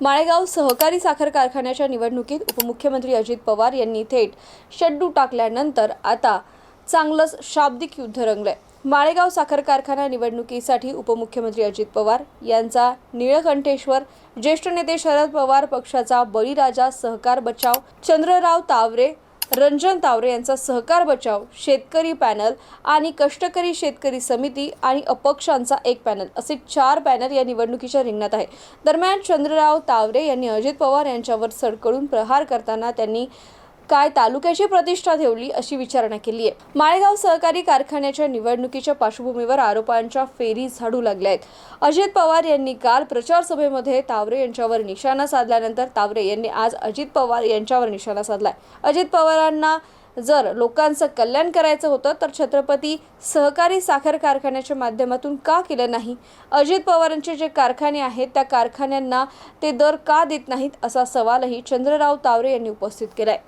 माळेगाव सहकारी साखर कारखान्याच्या निवडणुकीत उपमुख्यमंत्री अजित पवार यांनी थेट शड्डू टाकल्यानंतर आता चांगलंच शाब्दिक युद्ध रंगलंय. माळेगाव साखर कारखाना निवडणुकीसाठी उपमुख्यमंत्री अजित पवार यांचा निळकंठेश्वर ज्येष्ठ नेते शरद पवार पक्षाचा बळीराजा सहकार बचाव चंद्रराव तावरे रंजन तावरे यांचा सहकार बचाव शेतकरी पॅनल आणि कष्टकरी शेतकरी समिती आणि अपक्षांचा एक पॅनल असे चार पॅनल या निवडणुकीच्या रिंगणात आहे. दरम्यान चंद्रराव तावरे यांनी अजित पवार यांच्यावर सडकडून प्रहार करताना त्यांनी काय तालुक्याची प्रतिष्ठा ठेवली अशी विचारणा केली आहे माळेगाव सहकारी कारखान्याच्या निवडणुकीच्या पार्श्वभूमीवर आरोपांच्या फेरी झाडू लागल्या आहेत. अजित पवार यांनी काल प्रचार सभेमध्ये तावरे यांच्यावर निशाणा साधल्यानंतर तावरे यांनी आज अजित पवार यांच्यावर निशाणा साधलाय. अजित पवारांना जर लोकांचं कल्याण करायचं होतं तर छत्रपती सहकारी साखर कारखान्याच्या माध्यमातून का केलं नाही? अजित पवारांचे जे कारखाने आहेत त्या कारखान्यांना ते दर का देत नाहीत असा सवालही चंद्रराव तावरे यांनी उपस्थित केलाय.